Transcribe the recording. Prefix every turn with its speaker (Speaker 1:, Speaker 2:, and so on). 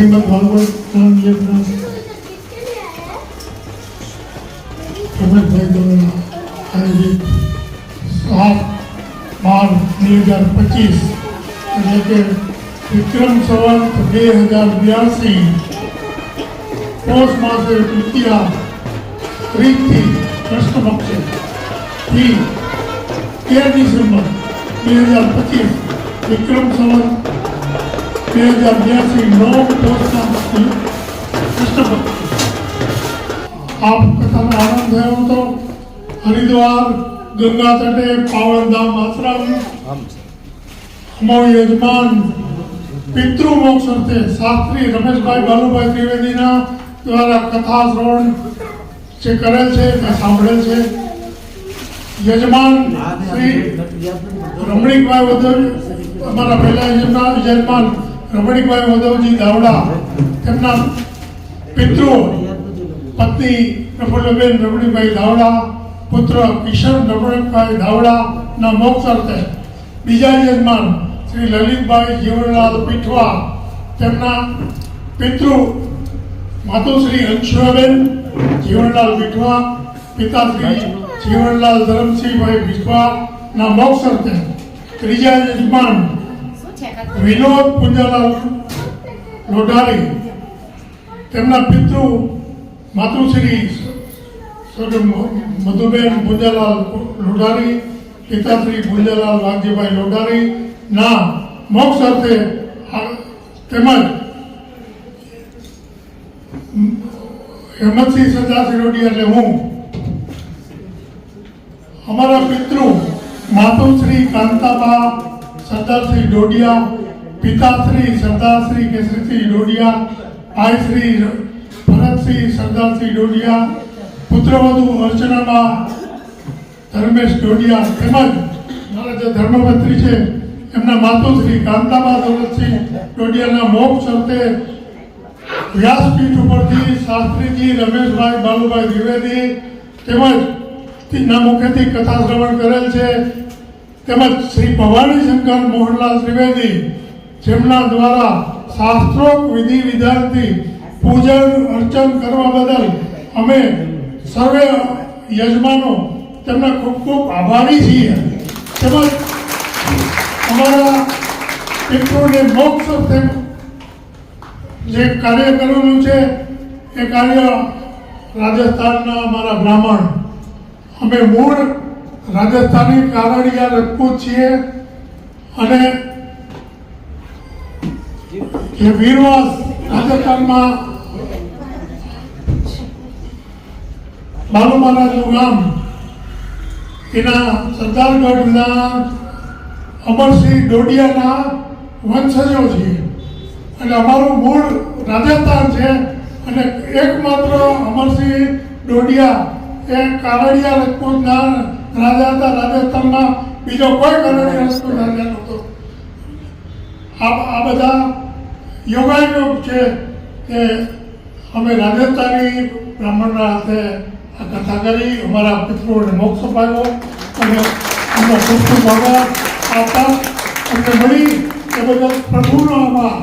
Speaker 1: एक बार भाव को काम ये अपना प्रबल भाई द्वारा आयोजित सात मार्च दो हज़ार पच्चीस लेकर विक्रम संवत बे हज़ार बयासी पौष मास तृतीया प्रीति कृष्ण पक्ष थी तेरह दिसंबर दो हज़ार पच्चीस विक्रम संवत બે હજાર બ્યાસી નવ પોષના કૃષ્ણ પક્ષ આપ કથાનો આનંદ થયો હતો હરિદ્વાર ગંગા તટે પાવનધામ આશ્રમ અમો યજમાન પિતૃ મોક્ષ અર્થે શાસ્ત્રી રમેશભાઈ બાલુભાઈ ત્રિવેદીના દ્વારા કથા શ્રવણ જે કરેલ છે તે સાંભળેલ છે યજમાન શ્રી રમણીકભાઈ વધુ, અમારા પહેલા યજમાન યજમાન રમણીકભાઈ વધવજી દાવડા તેમના પિતૃ, પત્ની પ્રફુલ્લબેન રમણીભાઈ દાવડા પુત્ર કિશન નવણીભાઈ દાવડા ના મોક્ષ અર્થે બીજા યજમાન શ્રી લલિતભાઈ જીવનલાલ પીઠવા, તેમના પિતૃ માતુશ્રી અંશુઆબેન જીવનલાલ પીઠવા, પિતાશ્રી જીવનલાલ ધરમસિંહભાઈ પીઠવાના મોક્ષ અર્થે ત્રીજા યજમાન વિનોદ પુંજાલાલ લોઢારી, તેમના પિતૃ માતુશ્રી મધુબેન પુંજાલાલ લોઢારી, પિતાશ્રી પુંજાલાલ વાઘજીભાઈ લોઢારી, ના, મોક્ષ અર્થે તેમજ હેમંતસિંહ સરદાર શિરોડી એટલે હું. અમારા પિતૃ માતુશ્રી કાંતાબા સરદારશ્રી ડોડિયા, પિતાશ્રી સરદારશ્રી કેસરીસિંહ ડોડિયા, ભાઈશ્રી ભરતસિંહ સરદારસિંહ ડોડિયા, પુત્રવધુ અર્ચનામાં ધર્મેશ ડોડિયા તેમજ મારા જે ધર્મપત્રી છે, એમના માતુશ્રી કાંતાબા દૌલતસિંહ ડોડિયાના મોક્ષ અર્થે વ્યાસપીઠ ઉપરથી શાસ્ત્રીજી રમેશભાઈ બાલુભાઈ દ્વિવેદી તેમજ ના મુખેથી કથા શ્રવણ કરેલ છે. તેમજ શ્રી ભવાની શંકર મોહનલાલ ત્રિવેદી, જેમના દ્વારા શાસ્ત્રોક વિધિ વિધાનથી પૂજન અર્ચન કરવા બદલ અમે સર્વે યજમાનો તેમના ખૂબ ખૂબ આભારી છીએ. તેમજ અમારા પિતૃને મોક્ષ જે કાર્ય કરેલું છે, એ કાર્ય રાજસ્થાનના અમારા બ્રાહ્મણ. અમે મૂળ રાજસ્થાની કારડિયા રજપૂત છીએ. અને જે વીરવાસ રાજસ્થાનમાં બાલુમાનાજનું ગામ, એના સરદારગઢના અમરસિંહ ડોડિયાના વંશજો છીએ. અને અમારું મૂળ રાજસ્થાન છે અને એકમાત્ર અમરસિંહ ડોડિયા એ કારડિયા રાજપૂતના રાજા હતા રાજસ્થાનમાં બીજો કોઈ કારડિયા રાજપૂત રાજા નહોતો. આ બધા યોગાયોગ છે કે અમે રાજસ્થાની બ્રાહ્મણના હાથે આ કથા કરી, અમારા પિતૃઓને મોક્ષ અપાયો અને અમને ખૂબ ખૂબ આભાર આપતા અમને મળી એ બદલ પ્રભુનો આભાર.